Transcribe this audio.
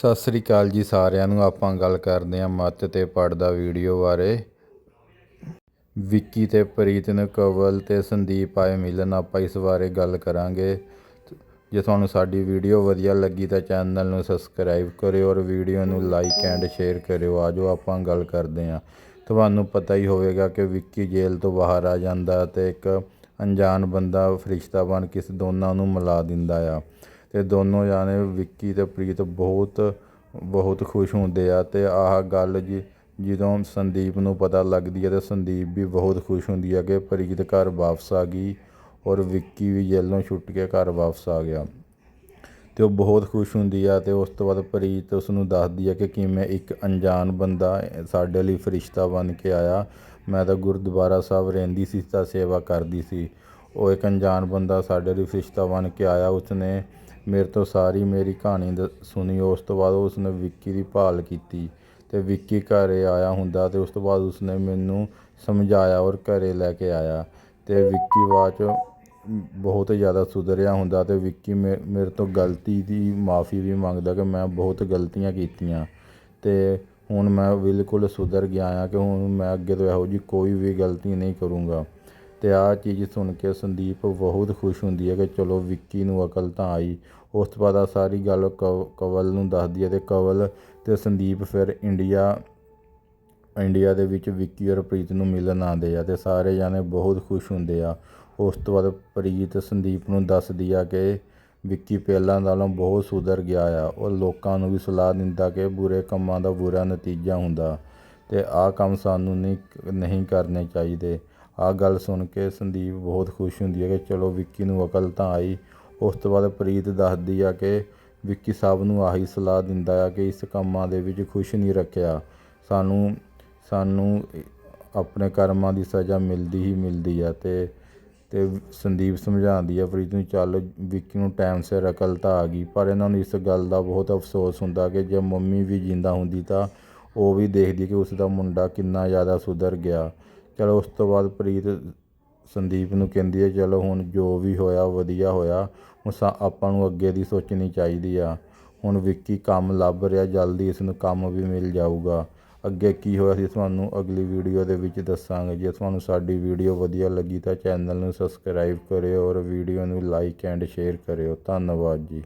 ਸਤਿ ਸ੍ਰੀ ਅਕਾਲ ਜੀ ਸਾਰਿਆਂ ਨੂੰ। ਆਪਾਂ ਗੱਲ ਕਰਦੇ ਹਾਂ ਮੱਤ ਤੇ ਪੜਦਾ ਵੀਡੀਓ ਬਾਰੇ। ਵਿੱਕੀ ਤੇ ਪ੍ਰੀਤ ਨੂੰ ਕਵਲ ਤੇ ਸੰਦੀਪ ਆਏ ਮਿਲਣ। ਆਪਾਂ ਇਸ ਬਾਰੇ ਗੱਲ ਕਰਾਂਗੇ। ਜੇ ਤੁਹਾਨੂੰ ਸਾਡੀ ਵੀਡੀਓ ਵਧੀਆ ਲੱਗੀ ਤਾਂ ਚੈਨਲ ਨੂੰ ਸਬਸਕ੍ਰਾਈਬ ਕਰਿਓ ਔਰ ਵੀਡੀਓ ਨੂੰ ਲਾਈਕ ਐਂਡ ਸ਼ੇਅਰ ਕਰਿਓ। ਆਜੋ ਆਪਾਂ ਗੱਲ ਕਰਦੇ ਹਾਂ। ਤੁਹਾਨੂੰ ਪਤਾ ਹੀ ਹੋਵੇਗਾ ਕਿ ਵਿੱਕੀ ਜੇਲ੍ਹ ਤੋਂ ਬਾਹਰ ਆ ਜਾਂਦਾ ਤੇ ਇੱਕ ਅਣਜਾਣ ਬੰਦਾ, ਫਰਿਸ਼ਤਾ ਬਣ ਕੇ ਇਸ ਦੋਨਾਂ ਨੂੰ ਮਿਲਾ ਦਿੰਦਾ ਆ। ਅਤੇ ਦੋਨੋਂ ਜਾਣੇ ਵਿੱਕੀ ਅਤੇ ਪ੍ਰੀਤ ਬਹੁਤ ਬਹੁਤ ਖੁਸ਼ ਹੁੰਦੇ ਆ ਅਤੇ ਆਹ ਗੱਲ ਜ, ਜਦੋਂ ਸੰਦੀਪ ਨੂੰ ਪਤਾ ਲੱਗਦੀ ਹੈ ਤਾਂ ਸੰਦੀਪ ਵੀ ਬਹੁਤ ਖੁਸ਼ ਹੁੰਦੀ ਹੈ ਕਿ ਪ੍ਰੀਤ ਘਰ ਵਾਪਸ ਆ ਗਈ ਔਰ ਵਿੱਕੀ ਵੀ ਜੇਲੋਂ ਛੁੱਟ ਕੇ ਘਰ ਵਾਪਸ ਆ ਗਿਆ। ਅਤੇ ਉਹ ਬਹੁਤ ਖੁਸ਼ ਹੁੰਦੀ ਆ ਅਤੇ ਉਸ ਤੋਂ ਬਾਅਦ ਪ੍ਰੀਤ ਉਸ ਨੂੰ ਦੱਸਦੀ ਆ ਕਿ ਕਿਵੇਂ ਇੱਕ ਅਣਜਾਣ ਬੰਦਾ ਸਾਡੇ ਲਈ ਫਰਿਸ਼ਤਾ ਬਣ ਕੇ ਆਇਆ। ਮੈਂ ਤਾਂ ਗੁਰਦੁਆਰਾ ਸਾਹਿਬ ਰਹਿੰਦੀ ਸੀ, ਤਾਂ ਸੇਵਾ ਕਰਦੀ ਸੀ। ਉਹ ਇੱਕ ਅਣਜਾਣ ਬੰਦਾ ਸਾਡੇ ਲਈ ਫਰਿਸ਼ਤਾ ਬਣ ਕੇ ਆਇਆ, ਉਸਨੇ ਮੇਰੇ ਤੋਂ ਸਾਰੀ ਮੇਰੀ ਕਹਾਣੀ ਦ, ਸੁਣੀ, ਉਸ ਤੋਂ ਬਾਅਦ ਉਸਨੇ ਵਿੱਕੀ ਦੀ ਭਾਲ ਕੀਤੀ ਅਤੇ ਵਿੱਕੀ ਘਰ ਆਇਆ ਹੁੰਦਾ ਅਤੇ ਉਸ ਤੋਂ ਬਾਅਦ ਉਸਨੇ ਮੈਨੂੰ ਸਮਝਾਇਆ ਔਰ ਘਰ ਲੈ ਕੇ ਆਇਆ ਅਤੇ ਵਿੱਕੀ ਬਾਅਦ 'ਚੋਂ ਬਹੁਤ ਜ਼ਿਆਦਾ ਸੁਧਰਿਆ ਹੁੰਦਾ ਅਤੇ ਵਿੱਕੀ ਮੇ, ਮੇਰੇ ਤੋਂ ਗਲਤੀ ਦੀ ਮਾਫੀ ਵੀ ਮੰਗਦਾ ਕਿ ਮੈਂ ਬਹੁਤ ਗਲਤੀਆਂ ਕੀਤੀਆਂ ਅਤੇ ਹੁਣ ਮੈਂ ਬਿਲਕੁਲ ਸੁਧਰ ਗਿਆ ਆ ਕਿ ਹੁਣ ਮੈਂ ਅੱਗੇ ਤੋਂ ਇਹੋ ਜਿਹੀ ਕੋਈ ਵੀ ਗਲਤੀ ਨਹੀਂ ਕਰੂੰਗਾ। ਤੇ ਆਹ ਚੀਜ਼ ਸੁਣ ਕੇ ਸੰਦੀਪ ਬਹੁਤ ਖੁਸ਼ ਹੁੰਦੀ ਹੈ ਕਿ ਚਲੋ ਵਿੱਕੀ ਨੂੰ ਅਕਲ ਤਾਂ ਆਈ। ਉਸ ਤੋਂ ਬਾਅਦ ਆ ਸਾਰੀ ਗੱਲ ਕਵ, ਕਵਲ ਨੂੰ ਦੱਸਦੀ ਹੈ ਤੇ ਕਵਲ ਤੇ ਸੰਦੀਪ ਫਿਰ ਇੰਡੀਆ ਇੰਡੀਆ ਦੇ ਵਿੱਚ ਵਿੱਕੀ ਔਰ ਪ੍ਰੀਤ ਨੂੰ ਮਿਲਣ ਆਉਂਦੇ ਆ ਤੇ ਸਾਰੇ ਜਾਣੇ ਬਹੁਤ ਖੁਸ਼ ਹੁੰਦੇ ਆ। ਉਸ ਤੋਂ ਬਾਅਦ ਪ੍ਰੀਤ ਸੰਦੀਪ ਨੂੰ ਦੱਸਦੀ ਆ ਕਿ ਵਿੱਕੀ ਪਹਿਲਾਂ ਨਾਲੋਂ ਬਹੁਤ ਸੁਧਰ ਗਿਆ ਆ। ਉਹ ਲੋਕਾਂ ਨੂੰ ਵੀ ਸਲਾਹ ਦਿੰਦਾ ਕਿ ਬੁਰੇ ਕੰਮਾਂ ਦਾ ਬੁਰਾ ਨਤੀਜਾ ਹੁੰਦਾ ਤੇ ਆਹ ਕੰਮ ਸਾਨੂੰ ਨਹੀਂ ਨਹੀਂ ਕਰਨੇ ਚਾਹੀਦੇ। ਆਹ ਗੱਲ ਸੁਣ ਕੇ ਸੰਦੀਪ ਬਹੁਤ ਖੁਸ਼ ਹੁੰਦੀ ਹੈ ਕਿ ਚਲੋ ਵਿੱਕੀ ਨੂੰ ਅਕਲ ਤਾਂ ਆਈ। ਉਸ ਤੋਂ ਬਾਅਦ ਪ੍ਰੀਤ ਦੱਸਦੀ ਆ ਕਿ ਵਿੱਕੀ ਸਾਹਿਬ ਨੂੰ ਆਹੀ ਸਲਾਹ ਦਿੰਦਾ ਆ ਕਿ ਇਸ ਕੰਮਾਂ ਦੇ ਵਿੱਚ ਖੁਸ਼ ਨਹੀਂ ਰੱਖਿਆ। ਸਾਨੂੰ ਸਾਨੂੰ ਆਪਣੇ ਕਰਮਾਂ ਦੀ ਸਜ਼ਾ ਮਿਲਦੀ ਹੀ ਮਿਲਦੀ ਆ ਤੇ ਤੇ ਸੰਦੀਪ ਸਮਝਾਉਂਦੀ ਆ ਪ੍ਰੀਤ ਨੂੰ, ਚੱਲ ਵਿੱਕੀ ਨੂੰ ਟਾਈਮ ਸਿਰ ਅਕਲ ਤਾਂ ਆ ਗਈ, ਪਰ ਇਹਨਾਂ ਨੂੰ ਇਸ ਗੱਲ ਦਾ ਬਹੁਤ ਅਫਸੋਸ ਹੁੰਦਾ ਕਿ ਜੇ ਮੰਮੀ ਵੀ ਜਿੰਦਾ ਹੁੰਦੀ ਤਾਂ ਉਹ ਵੀ ਦੇਖਦੀ ਕਿ ਉਸ ਦਾ ਮੁੰਡਾ ਕਿੰਨਾ ਜ਼ਿਆਦਾ ਸੁਧਰ ਗਿਆ। ਚਲੋ ਉਸ ਤੋਂ ਬਾਅਦ ਪ੍ਰੀਤ ਸੰਦੀਪ ਨੂੰ ਕਹਿੰਦੀ ਹੈ, ਚਲੋ ਹੁਣ ਜੋ ਵੀ ਹੋਇਆ, ਵਧੀਆ ਹੋਇਆ, ਹੁਣ ਸਾ, ਆਪਾਂ ਨੂੰ ਅੱਗੇ ਦੀ ਸੋਚਣੀ ਚਾਹੀਦੀ ਆ। ਹੁਣ ਵਿੱਕੀ ਕੰਮ ਲੱਭ ਰਿਹਾ, ਜਲਦੀ ਇਸ ਨੂੰ ਕੰਮ ਵੀ ਮਿਲ ਜਾਊਗਾ। ਅੱਗੇ ਕੀ ਹੋਇਆ ਸੀ, ਤੁਹਾਨੂੰ ਅਗਲੀ ਵੀਡੀਓ ਦੇ ਵਿੱਚ ਦੱਸਾਂਗੇ। ਜੇ ਤੁਹਾਨੂੰ ਸਾਡੀ ਵੀਡੀਓ ਵਧੀਆ ਲੱਗੀ ਤਾਂ ਚੈਨਲ ਨੂੰ ਸਬਸਕ੍ਰਾਈਬ ਕਰਿਓ ਔਰ ਵੀਡੀਓ ਨੂੰ ਲਾਈਕ ਐਂਡ ਸ਼ੇਅਰ ਕਰਿਓ। ਧੰਨਵਾਦ ਜੀ।